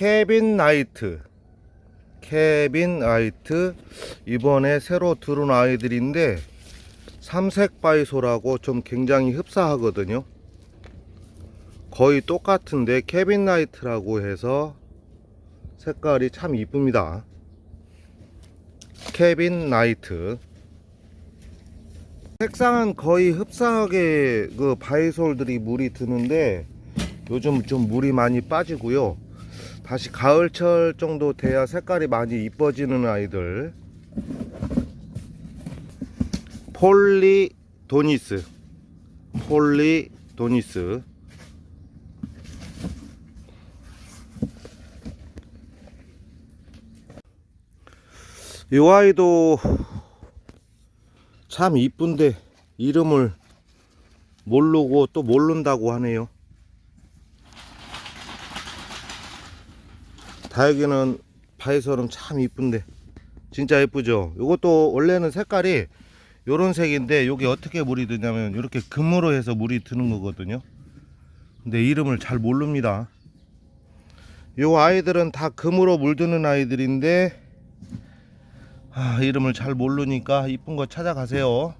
케빈 나이트. 케빈 나이트. 이번에 새로 들어온 아이들인데 삼색 바이소라고 좀 굉장히 흡사하거든요. 거의 똑같은데 케빈 나이트라고 해서 색깔이 참 이쁩니다. 케빈 나이트. 색상은 거의 흡사하게 그 바이솔들이 물이 드는데 요즘 좀 물이 많이 빠지고요. 다시 가을철 정도 돼야 색깔이 많이 이뻐지는 아이들. 폴리도니스. 폴리도니스. 이 아이도 참 이쁜데 이름을 모르고 또 모른다고 하네요. 다육이는 바이솔은 참 이쁜데 진짜 예쁘죠. 이것도 원래는 색깔이 요런 색인데 여기 어떻게 물이 드냐면 이렇게 금으로 해서 물이 드는 거거든요. 근데 이름을 잘 모릅니다. 요 아이들은 다 금으로 물드는 아이들인데 아, 이름을 잘 모르니까 이쁜 거 찾아가세요.